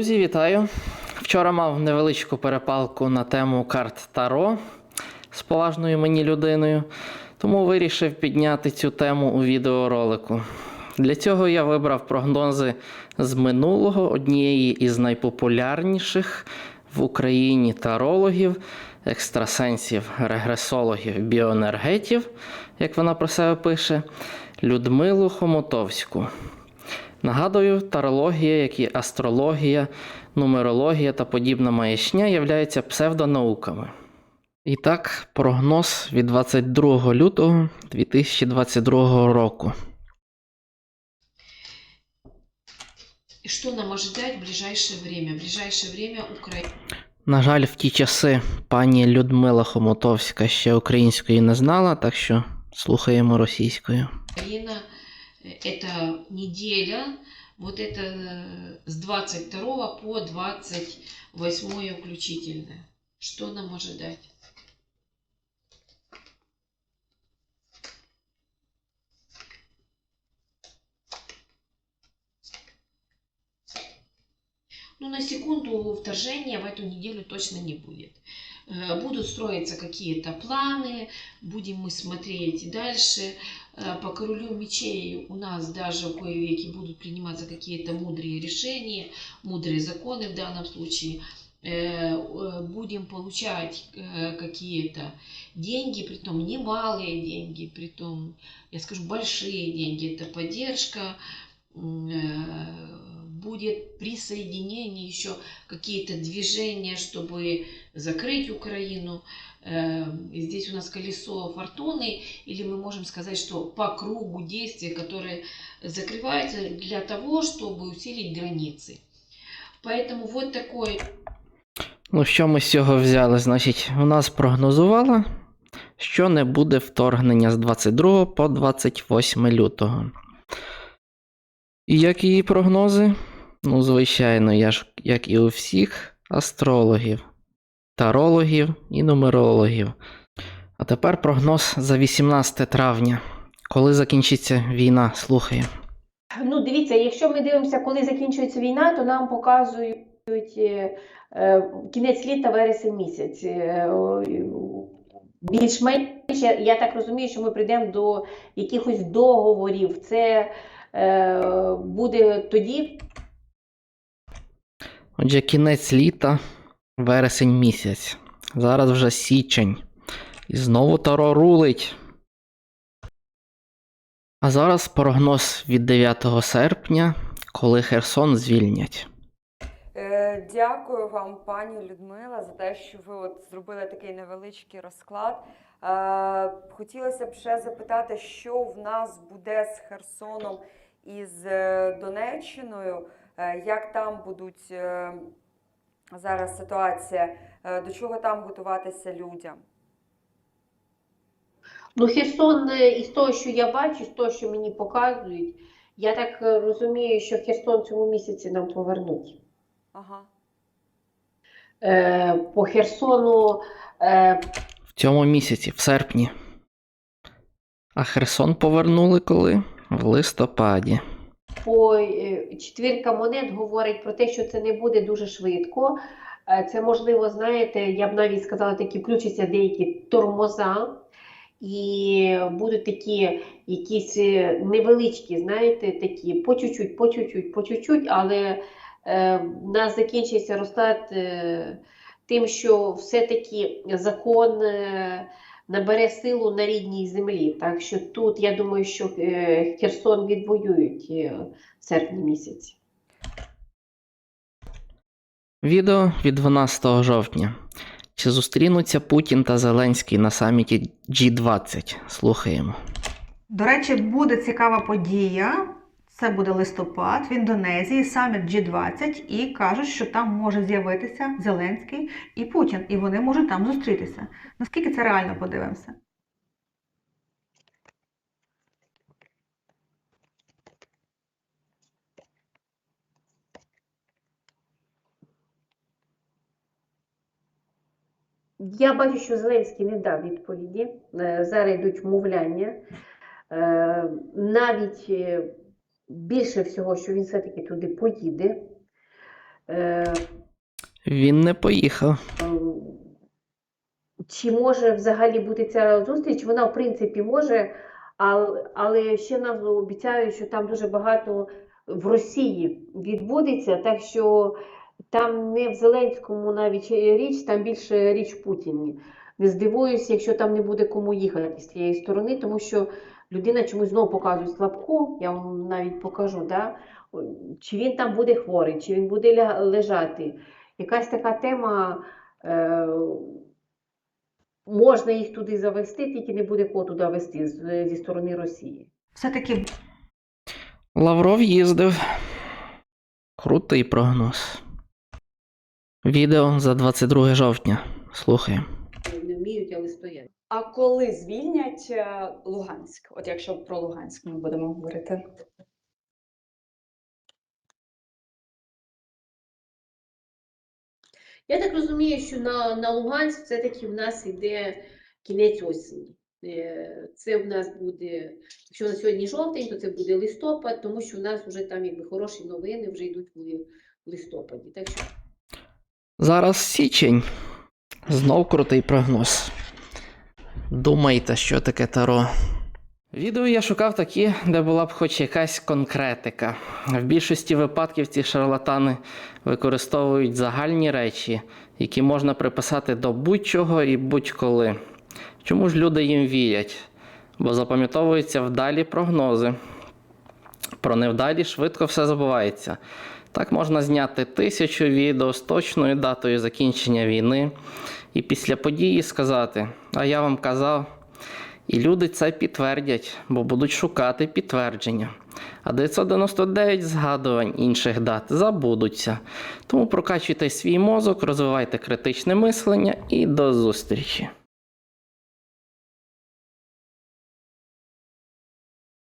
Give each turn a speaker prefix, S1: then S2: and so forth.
S1: Друзі, вітаю! Вчора мав невеличку перепалку на тему карт Таро з поважною мені людиною, тому вирішив підняти цю тему у відеоролику. Для цього я вибрав прогнози з минулого однієї із найпопулярніших в Україні тарологів, екстрасенсів, регресологів, біоенергетів, як вона про себе пише, Людмилу Хомотовську. Нагадую, тарологія, як і астрологія, нумерологія та подібна маячня являються псевдонауками. І так, прогноз від 22 лютого 2022 року.
S2: И что нам ожидать в ближайшее время? В ближайшее время Украина
S1: На жаль, в ті часи пані Людмила Хомотовська ще української не знала, так що слухаємо російською.
S2: э, это неделя, вот это э, с 22 по 28 включительно. Что нам ожидать? Ну, на секунду вторжения в эту неделю точно не будет. Э, Будут строиться какие-то планы, будем мы смотреть дальше. Э, По королю мечей у нас даже в кое веки будут приниматься какие-то мудрые решения, мудрые законы в данном случае. Э, Будем получать э, какие-то деньги, притом немалые деньги, притом, я скажу, большие деньги. Это поддержка, будет присоединение, еще какие-то движения, чтобы закрыть Украину. Э, и Здесь у нас колесо фортуны, или мы можем сказать, что по кругу действия, которые закрываются для того, чтобы усилить границы. Поэтому вот такой
S1: Ну, що ми з цього взяли? Значить, у нас прогнозувала, що не буде вторгнення з 22 по 28 лютого. І як її прогнози? Ну, звичайно, я ж, як і у всіх астрологів, тарологів і нумерологів. А тепер прогноз за 18 травня. Коли закінчиться війна, слухаю.
S3: Ну, дивіться, якщо ми дивимося, коли закінчується війна, то нам показують е, е, кінець літа, вересень місяць. Е, Більш-менш, я- так розумію, що ми прийдемо до якихось договорів. Це буде тоді,
S1: Отже, кінець літа, вересень місяць. Зараз вже січень. І знову Таро рулить. А зараз прогноз від 9 серпня, коли Херсон звільнять.
S4: Е, Дякую вам, пані Людмила, за те, що ви от зробили такий невеличкий розклад. Е, Хотілося б ще запитати, що в нас буде з Херсоном і з е, Донеччиною, як там будуть е, зараз ситуація, Е, до чого там готуватися людям?
S3: ну, Херсон, е, із того, що я бачу, з того, що мені показують, я так е, розумію, що Херсон цьому місяці нам повернуть.
S4: Ага.
S3: Е, По Херсону е,
S1: В цьому місяці, в серпні. А Херсон повернули коли? В листопаді.
S3: По е, четвірка монет говорить про те, що це не буде дуже швидко. Е, Це можливо, знаєте, я б навіть сказала, такі включаться деякі тормоза, і будуть такі якісь е, невеличкі, знаєте, такі по чуть-чуть, по чуть-чуть, по чуть-чуть, але е, нас закінчиться розклад е, тим, що все-таки закон е, набере силу на рідній землі. Так що тут я думаю, що е, Херсон відвоюють е, в серпні місяці.
S1: Відео від 12 жовтня. Чи зустрінуться Путін та Зеленський на саміті G20? Слухаємо.
S5: До речі, буде цікава подія. Це буде листопад в Індонезії, саміт G20, і кажуть, що там може з'явитися Зеленський і Путін, і вони можуть там зустрітися. Наскільки це реально подивимося?
S3: Я бачу, що Зеленський не дав відповіді. Е, Зараз йдуть вмовляння. Е, Навіть е, більше всього, що він все-таки туди поїде. Е,
S1: Він не поїхав.
S3: ем, Чи може взагалі бути ця зустріч? Вона, в принципі, може, але, ще нам обіцяють, що там дуже багато в Росії відбудеться, так що там не в Зеленському навіть річ, там більше річ в Путіні. Не здивуюся, якщо там не буде кому їхати з цієї сторони, тому що людина чомусь знову показує слабку, я вам навіть покажу, да? чи він там буде хворий, чи він буде лежати. Якась така тема. Е, Можна їх туди завести, тільки не буде кого туди вести з- зі сторони Росії.
S5: Все-таки
S1: Лавров їздив. Крутий прогноз. Відео за 22 жовтня. Слухаємо.
S3: Вміють, але стоять.
S6: А коли звільнять е, Луганськ? От якщо про Луганськ ми будемо говорити.
S3: Я так розумію, що на, на Луганськ все-таки в нас йде кінець осені. Е, Це в нас буде, якщо на сьогодні жовтень, то це буде листопад, тому що в нас вже там якби хороші новини вже йдуть в в листопаді. Так що
S1: Зараз січень. Знов крутий прогноз. Думайте, що таке таро. Відео я шукав такі, де була б хоч якась конкретика. В більшості випадків ці шарлатани використовують загальні речі, які можна приписати до будь-чого і будь-коли. Чому ж люди їм вірять? Бо запам'ятовуються вдалі прогнози. Про невдалі швидко все забувається. Так можна зняти тисячу відео з точною датою закінчення війни і після події сказати, а я вам казав. І люди це підтвердять, бо будуть шукати підтвердження. А 999 згадувань інших дат забудуться. Тому прокачуйте свій мозок, розвивайте критичне мислення і до зустрічі!